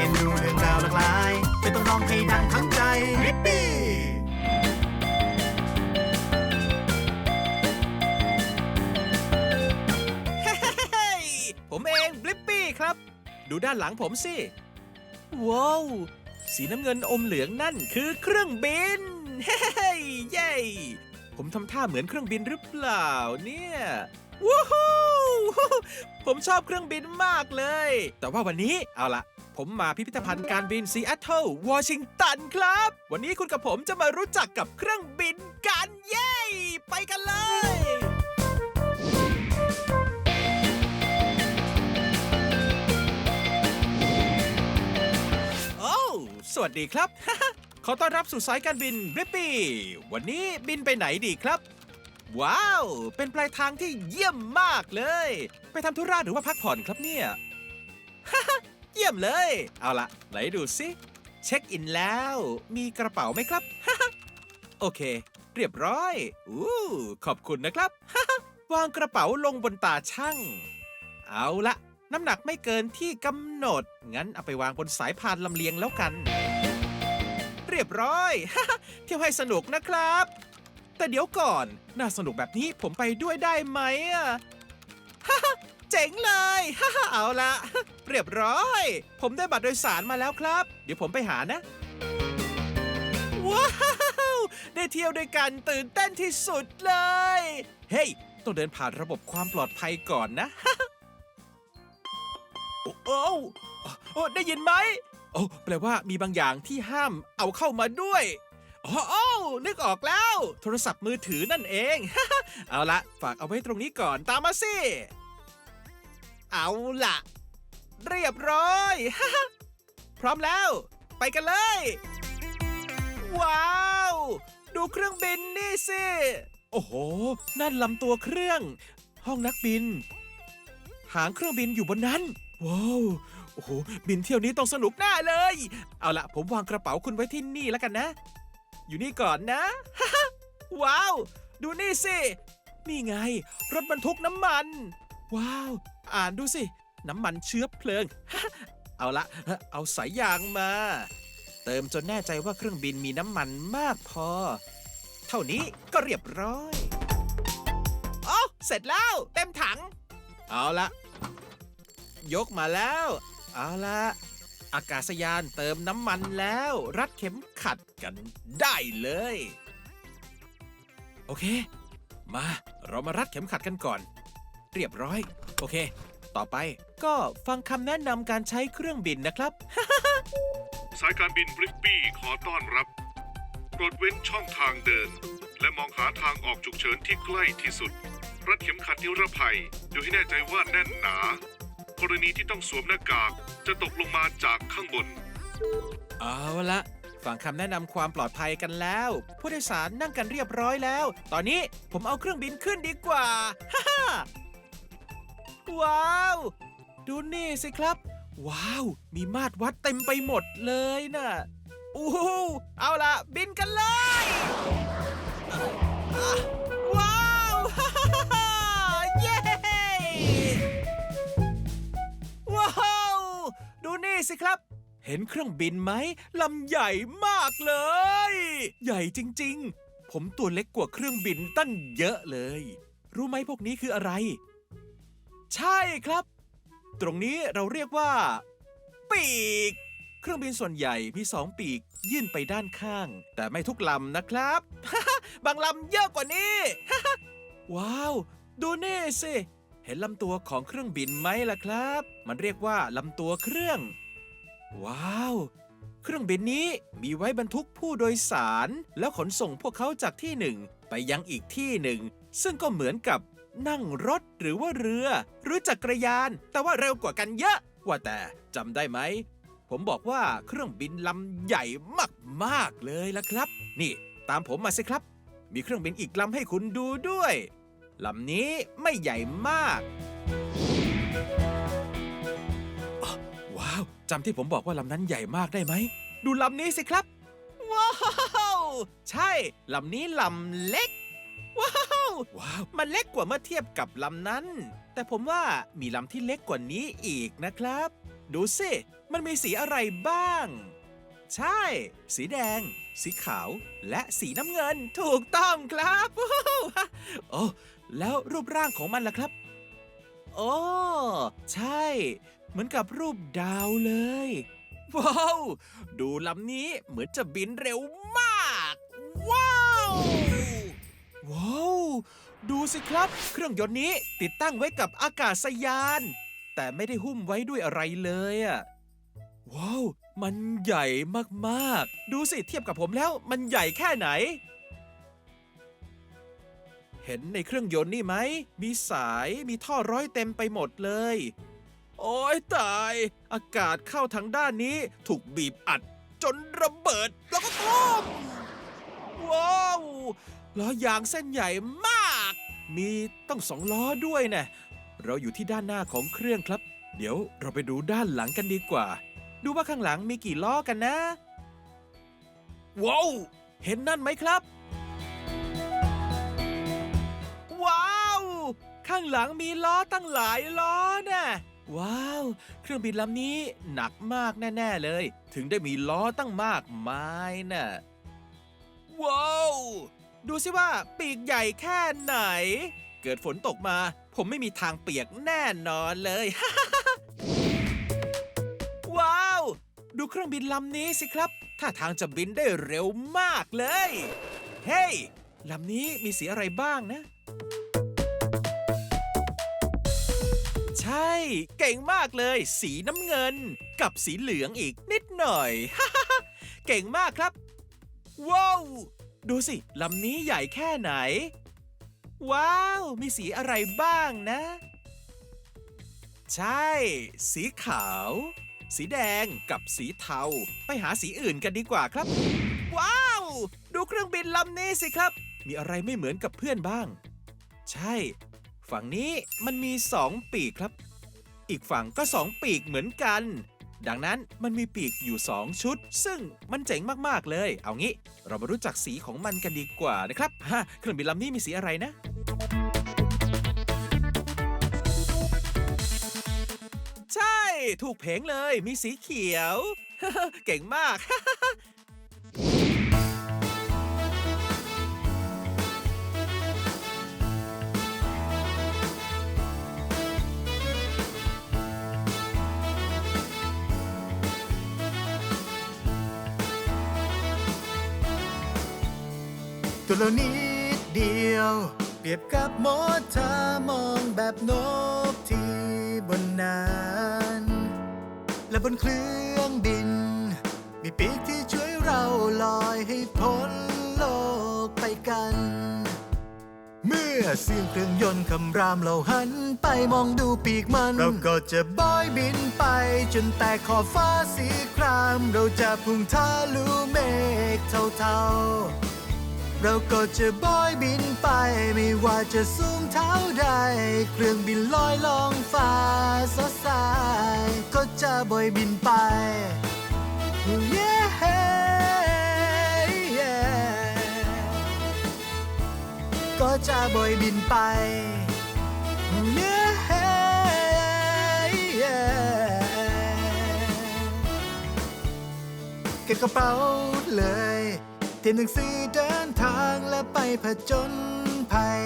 รียนรู้เรื่องราวหลากหลาย ไม่ต้องร้องให้ดังทั้งใจริปปี้เฮ้ยผมเองบลิปปี้ครับ ดูด้านหลังผมสิ ว้าว สีน้ำเงินอมเหลืองนั่นคือเครื่องบิน เฮ้ยเย้ผมทำท่าเหมือนเครื่องบินหรือเปล่าเนี่ยว้าวฮู้ผมชอบเครื่องบินมากเลย แต่ว่าวันนี้เอาละ ผมมาพิพิธภัณฑ์การบินซีแอตเทิลวอชิงตันครับ วันนี้คุณกับผมจะมารู้จักกับเครื่องบินกันเย้ ไปกันเลย โอ้ สวัสดีครับ ขอต้อนรับสู่สายการบินบริปปี้วันนี้บินไปไหนดีครับ ว้าว เป็นปลายทางที่เยี่ยมมากเลย ไปทำธุระหรือว่าพักผ่อนครับเนี่ย เยี่ยมเลย เอาละไหนดูสิ เช็คอินแล้ว มีกระเป๋าไหมครับ โอเค เรียบร้อย อู้ ขอบคุณนะครับ วางกระเป๋าลงบนตาช่าง เอาละน้ำหนักไม่เกินที่กำหนด งั้นเอาไปวางบนสายพานลำเลียงแล้วกัน เรียบร้อย เที่ยวให้สนุกนะครับ แต่เดี๋ยวก่อน น่าสนุกแบบนี้ผมไปด้วยได้ไหมอะ เจ๋งเลยเอาละเรียบร้อย ผมได้บัตรโดยสารมาแล้วครับ เดี๋ยวผมไปหานะ ว้าวได้เที่ยวด้วยกันตื่นเต้นที่สุดเลย เฮ้ย ต้องเดินผ่านระบบความปลอดภัยก่อนนะ โอ้โอ้โอ้ได้ยินไหมโอ้แปลว่ามีบางอย่างที่ห้ามเอาเข้ามาด้วยอ๋อโอ้นึกออกแล้ว โทรศัพท์มือถือนั่นเอง เอาละฝากเอาไว้ตรงนี้ก่อนตามมาสิ เอาละเรียบร้อย พร้อมแล้ว ไปกันเลย ว้าว ดูเครื่องบินนี่สิ โอ้โห นั่นลำตัวเครื่อง ห้องนักบิน หางเครื่องบินอยู่บนนั้น ว้าว โอ้โห บินเที่ยวนี้ต้องสนุกแน่เลย เอาละผมวางกระเป๋าคุณไว้ที่นี่แล้วกันนะ อยู่นี่ก่อนนะ ว้าว ดูนี่สิ นี่ไง รถบรรทุกน้ำมัน ว้าว อ่านดูสิ น้ำมันเชื้อเพลิง เอาละ เอาสายยางมา เติมจนแน่ใจว่าเครื่องบินมีน้ำมันมากพอ เท่านี้ก็เรียบร้อยโอ้เสร็จแล้ว เต็มถัง เอาละ ยกมาแล้ว เอาละอากาศยานเติมน้ำมันแล้ว รัดเข็มขัดกันได้เลย โอเค มาเรามารัดเข็มขัดกันก่อน เรียบร้อย โอเค ต่อไปก็ฟังคำแนะนำการใช้เครื่องบินนะครับ สายการบินบริปปี้ขอต้อนรับโปรดเว้นช่องทางเดิน และมองหาทางออกฉุกเฉินที่ใกล้ที่สุด รัดเข็มขัดนิรภัยดูให้แน่ใจว่าแน่นหนากรณีที่ต้องสวมหน้ากากจะตกลงมาจากข้างบน เอาละฟังคำแนะนำความปลอดภัยกันแล้ว ผู้โดยสารนั่งกันเรียบร้อยแล้ว ตอนนี้ผมเอาเครื่องบินขึ้นดีกว่า ฮ่าฮ่า ว้าว ดูนี่สิครับ ว้าว มีมาตรวัดเต็มไปหมดเลยนะ่ะอู้หูเอาละบินกันเลยว้าวฮ่าฮ่าฮ่าเย้ว้าว ดูนี่สิครับ เห็นเครื่องบินไหมลำใหญ่มากเลย ใหญ่จริง ๆ ผมตัวเล็กกว่าเครื่องบินตั้งเยอะเลย รู้ไหมพวกนี้คืออะไร ใช่ครับ ตรงนี้เราเรียกว่า ปีก เครื่องบินส่วนใหญ่มีสองปีก ยื่นไปด้านข้าง แต่ไม่ทุกลำนะครับ บางลำเยอะกว่านี้ ว้าว ดูนี่สิ เห็นลำตัวของเครื่องบินไหมล่ะครับ มันเรียกว่าลำตัวเครื่อง ว้าว เครื่องบินนี้มีไว้บรรทุกผู้โดยสาร แล้วขนส่งพวกเขาจากที่หนึ่งไปยังอีกที่หนึ่ง ซึ่งก็เหมือนกับ นั่งรถหรือว่าเรือ หรือจักรยาน แต่ว่าเร็วกว่ากันเยอะ ว่าแต่จำได้ไหม ผมบอกว่าเครื่องบินลำใหญ่มากๆเลยละครับ นี่ตามผมมาสิครับ มีเครื่องบินอีกลำให้คุณดูด้วยลำนี้ไม่ใหญ่มากว้าวจำที่ผมบอกว่าลำนั้นใหญ่มากได้ไหม ดูลำนี้สิครับ ว้าว ใช่ลำนี้ลำเล็ก ว้าวมันเล็กกว่าเมื่อเทียบกับลำนั้น แต่ผมว่ามีลำที่เล็กกว่านี้อีกนะครับ ดูสิ มันมีสีอะไรบ้าง ใช่ สีแดง สีขาว และสีน้ำเงินถูกต้องครับโอ้แล้วรูปร่างของมันล่ะครับ โอ้ ใช่ เหมือนกับรูปดาวเลย ว้าว ดูลำนี้เหมือนจะบินเร็วมาก ว้าว ว้าว ดูสิครับ เครื่องยนต์นี้ติดตั้งไว้กับอากาศยาน แต่ไม่ได้หุ้มไว้ด้วยอะไรเลยอะว้าว มันใหญ่มากๆ ดูสิเทียบกับผมแล้ว มันใหญ่แค่ไหน เห็นในเครื่องยนต์นี่ไหม มีสายมีท่อร้อยเต็มไปหมดเลย โอ้ยตาย อากาศเข้าทางด้านนี้ถูกบีบอัด จนระเบิดแล้วก็ตุ้มว้าว ล้อยางเส้นใหญ่มาก มีต้องสองล้อด้วยนะเราอยู่ที่ด้านหน้าของเครื่องครับ เดี๋ยวเราไปดูด้านหลังกันดีกว่า ดูว่าข้างหลังมีกี่ล้อกันนะว้าวเห็นนั่นไหมครับ ว้าว ข้างหลังมีล้อตั้งหลายล้อน่ะว้าว เครื่องบินลำนี้หนักมากแน่ ๆเลย ถึงได้มีล้อตั้งมากมายน่ะว้าว ดูสิว่าปีกใหญ่แค่ไหน เกิดฝนตกมา ผมไม่มีทางเปียกแน่นอนเลย ว้าว ดูเครื่องบินลำนี้สิครับท่าทางจะบินได้เร็วมากเลย เฮ้ยลำนี้มีสีอะไรบ้างนะ ใช่ เก่งมากเลย สีน้ำเงิน กับสีเหลืองอีกนิดหน่อย เก่งมากครับ ว้าว ดูสิ ลำนี้ใหญ่แค่ไหน ว้าว มีสีอะไรบ้างนะ ใช่ สีขาว สีแดงกับสีเทา ไปหาสีอื่นกันดีกว่าครับ ว้าว ดูเครื่องบินลำนี้สิครับ มีอะไรไม่เหมือนกับเพื่อนบ้าง ใช่ ฝั่งนี้มันมีสองปีกครับ อีกฝั่งก็สองปีกเหมือนกัน ดังนั้นมันมีปีกอยู่สองชุด ซึ่งมันเจ๋งมากๆเลย เอางี้เรามารู้จักสีของมันกันดีกว่านะครับฮะเครื่องบินลำนี้มีสีอะไรนะ ใช่ ถูกเพงเลย มีสีเขียว เก่งมาก ตัวเรานิดเดียว เปรียบกับมดถ้ามองแบบนกที่บนนั้นและบนเครื่องบิน มีปีกที่ช่วยเราลอยให้พ้นโลกไปกัน เมื่อเสียงเครื่องยนต์คำรามเราหันไปมองดูปีกมัน เราก็จะบอยบินไป จนแตกขอบฟ้าสีคราม เราจะพุ่งทะลุเมฆเทาๆ เราก็จะบอยบินไป ไม่ว่าจะสูงเท่าใด เครื่องบินลอยลองฟ้าสดใสก็จะบอยบินไป Yeah, yeah ก็จะบอยบินไป Yeah, yeah เก็บกระเป๋าเลย เตรียมหนังสือเดินทางและไปผจญภัย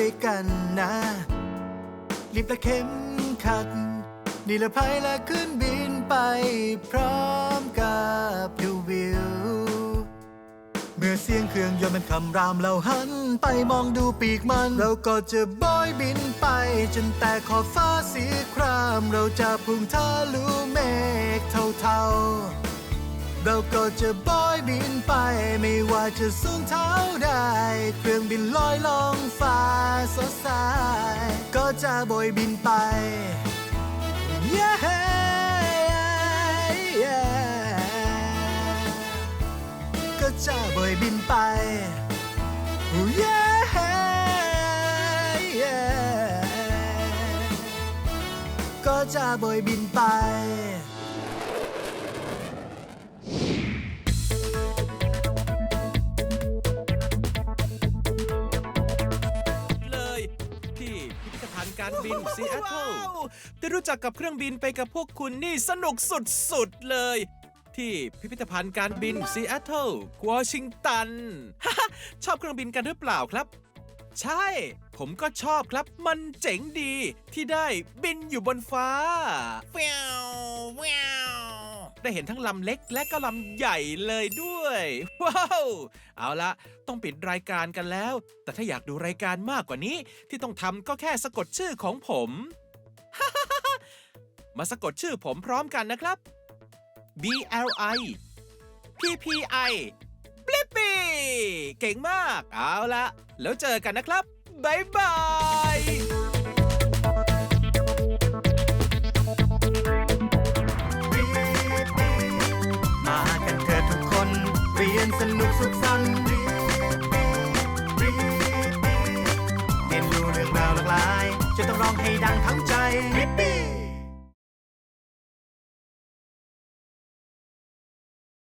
ด้วยกันนะรีบและเข้มขัดนี่ละภัยและขึ้นบินไปพร้อมกับดูวิว เมื่อเสียงเครื่องยนต์มันคำรามเราหัน ไปมองดูปีกมัน เราก็จะบอยบินไป จนแตกขอบฟ้าสีคราม เราจะพุ่งทะลุเมฆเทาๆ เราก็จะบอยบินไป ไม่ว่าจะสูงเท่าใด เครื่องบินลอยลองฟ้าสดใส ก็จะบอยบินไป Yeah, yeah ก็จะบอยบินไป Yeah, yeah ก็จะบอยบินไป บินซีแอตเทิลรู้จักกับเครื่องบินไปกับพวกคุณนี่สนุกสุดๆเลย ที่พิพิธภัณฑ์การบินซีแอตเทิลวอชิงตัน ชอบเครื่องบินกันหรือเปล่าครับ ใช่ ผมก็ชอบครับมันเจ๋งดีที่ได้บินอยู่บนฟ้าแววแวว ได้เห็นทั้งลำเล็กและก็ลำใหญ่เลยด้วย ว้าว เอาละต้องปิดรายการกันแล้ว แต่ถ้าอยากดูรายการมากกว่านี้ที่ต้องทำก็แค่สะกดชื่อของผม มาสะกดชื่อผมพร้อมกันนะครับ B L I P P I บลิปปี้เก่งมาก เอาละแล้วเจอกันนะครับ บ๊ายบาย ยนสนุกสุขสันต์เรียนรู้เรื่องราวหลากหลาย จะต้องร้องให้ดังทั้งใจ